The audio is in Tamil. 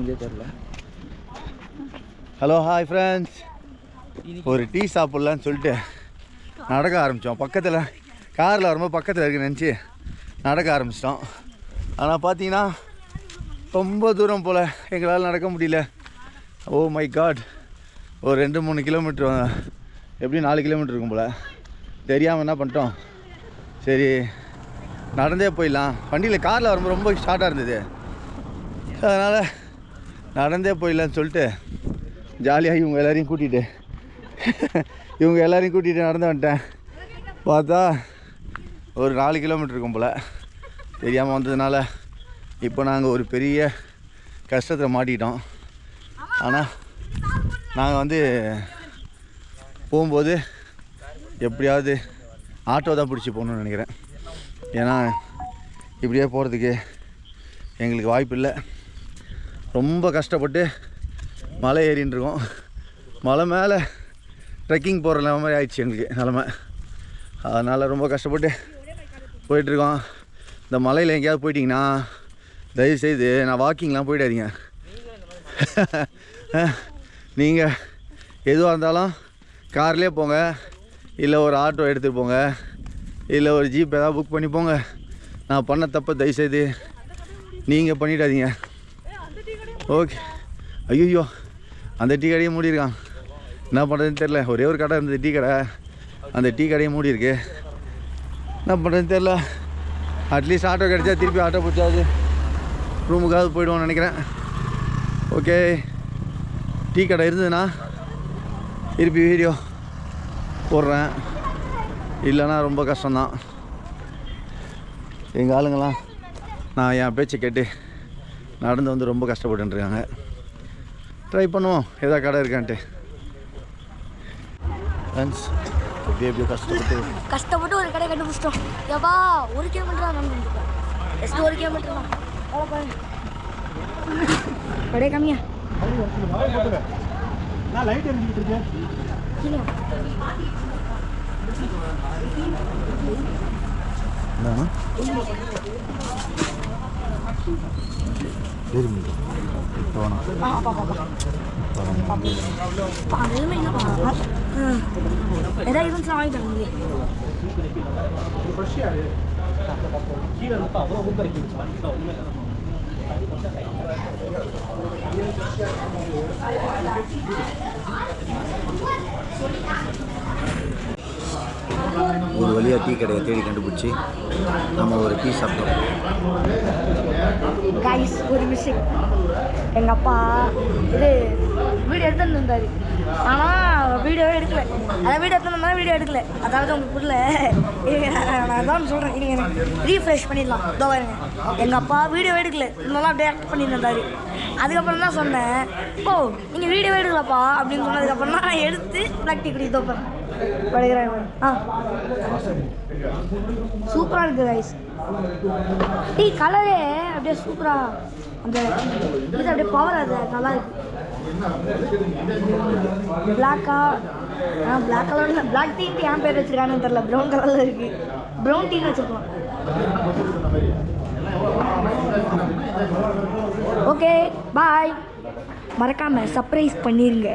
இங்கே தெரில ஹலோ ஹாய் ஃப்ரெண்ட்ஸ் ஒரு டீ சாப்பிட்லான்னு சொல்லிட்டு நடக்க ஆரம்பித்தோம் பக்கத்தில் காரில் வரும்போது பக்கத்தில் இருக்கு நினச்சி நடக்க ஆரம்பிச்சிட்டோம். ஆனால் பார்த்தீங்கன்னா ரொம்ப தூரம் போல் எங்களால் நடக்க முடியல. ஓ மை காட் ஒரு ரெண்டு மூணு கிலோமீட்ரு எப்படி நாலு கிலோமீட்டர் இருக்கும் போல். தெரியாமல் என்ன பண்ணிட்டோம். சரி நடந்தே போயிடலாம். வண்டியில் காரில் வரும்போது ரொம்ப ஷார்ட்டாக இருந்தது. அதனால் நடந்தே போயிடலான்னு சொல்லிட்டு ஜாலியாக இவங்க எல்லோரையும் கூட்டிகிட்டு இவங்க எல்லோரையும் கூட்டிகிட்டு நடந்து வந்துட்டேன். பார்த்தா ஒரு நாலு கிலோமீட்டர் இருக்கும் போல். தெரியாமல் வந்ததுனால இப்போ நாங்கள் ஒரு பெரிய கஷ்டத்தில் மாட்டிக்கிட்டோம். ஆனால் நாங்கள் வந்து போகும்போது எப்படியாவது ஆட்டோ தான் பிடிச்சி போகணுன்னு நினைக்கிறேன். ஏன்னா இப்படியே போகிறதுக்கு எங்களுக்கு வாய்ப்பு இல்லை ரொம்ப கஷ்டப்பட்டு மலை ஏறின்ட்டுருக்கோம் இருக்கோம் மலை மேலே ட்ரெக்கிங் போகிற மாதிரி ஆயிடுச்சு எங்களுக்கு நிலமை. அதனால் ரொம்ப கஷ்டப்பட்டு போயிட்டுருக்கோம். இந்த மலையில் எங்கேயாவது போயிட்டீங்கன்னா தயவுசெய்து நான் வாக்கிங்லாம் போயிடாதீங்க. நீங்கள் எதுவாக இருந்தாலும் கார்லேயே போங்க. இல்லை ஒரு ஆட்டோ எடுத்துகிட்டு போங்க. இல்லை ஒரு ஜீப் ஏதாவது புக் பண்ணி போங்க. நான் பண்ண தப்பை தயவுசெய்து நீங்கள் பண்ணிடாதீங்க. ஓகே. ஐயோ அந்த டீ கடையை மூடியிருக்கான் என்ன பண்ணுறதுன்னு தெரில ஒரே ஒரு கடை இருந்தது டீ கடை. அந்த டீ கடையை மூடியிருக்கு என்ன பண்ணுறதுன்னு தெரில அட்லீஸ்ட் ஆட்டோ கிடைச்சா திருப்பி ஆட்டோ பிடிச்சாது ரூமுக்காவது போயிடுவோம்னு நினைக்கிறேன். ஓகே டீ கடை இருந்ததுன்னா திருப்பி வீடியோ போடுறேன். இல்லைன்னா ரொம்ப கஷ்டம்தான். எங்கள் ஆளுங்களாம் நான் என் பேச்சை கேட்டு நடந்து வந்து ரொம்ப கஷ்டப்பட்டுருக்காங்க ட்ரை பண்ணுவோம். ஏதா கடை இருக்கான்ட்டு. ஃப்ரெண்ட்ஸ் எப்படி எப்படியோ கஷ்டப்பட்டு. கஷ்டப்பட்டு ஒரு கடை கண்டுபிடிச்சிட்டோம். எவ்வா ஒரு கிலோமீட்டர் தான் நடந்துருக்கோம் ஜஸ்ட் ஒரு கிலோமீட்டர் தான். கடை கம்மியா? எரிமீன் இப்போ வேணாம் ஆ பாப்பா பாப்பா பா எதுவுமே இல்லைப்பா ம் ஏதாவது ஒரு வழியாக டீ கடையை தேடி கண்டுபிடிச்சி நம்ம ஒரு டீ சாப்பிட்டோம். கைஸ் ஒரு மிஷின் எங்கள் அப்பா இது வீடியோ எடுத்துன்னு இருந்தார் ஆனால் வீடியோவே எடுக்கல. அதான் வீடியோ எடுத்துன்னு வீடியோ எடுக்கல. அதாவது உங்களுக்கு புரியல நான் அதான் சொல்கிறேன் நீங்கள் எனக்கு ரீஃப்ரெஷ் பண்ணிடலாம். இதோ பாருங்க. எங்கள் அப்பா வீடியோ எடுக்கல. நல்லா அப்படியே ஆக்ட் பண்ணிட்டு இருந்தார். அதுக்கப்புறம் தான் சொன்னேன் ஓ நீங்கள் வீடியோ எடுக்கலப்பா அப்படின்னு சொன்னதுக்கப்புறம் தான் நான் எடுத்து பிளாக் டீ குடி படைக்கிறாங்க ஆ. சூப்பராக இருக்குது கைஸ் டீ கலரே அப்படியே சூப்பராக அந்த இது அப்படியே பவர் அது நல்லா இருக்கு. பிளாக்கா ஆ பிளாக் கலர் பிளாக் டீ ஏன் பேர் வச்சிருக்கான்னு தெரில ப்ரௌன் கலரில் இருக்கு. ப்ரௌன் டீன்னு வச்சுருக்கோம். ஓகே பாய் மறக்காம சர்ப்ரைஸ் பண்ணிருங்க.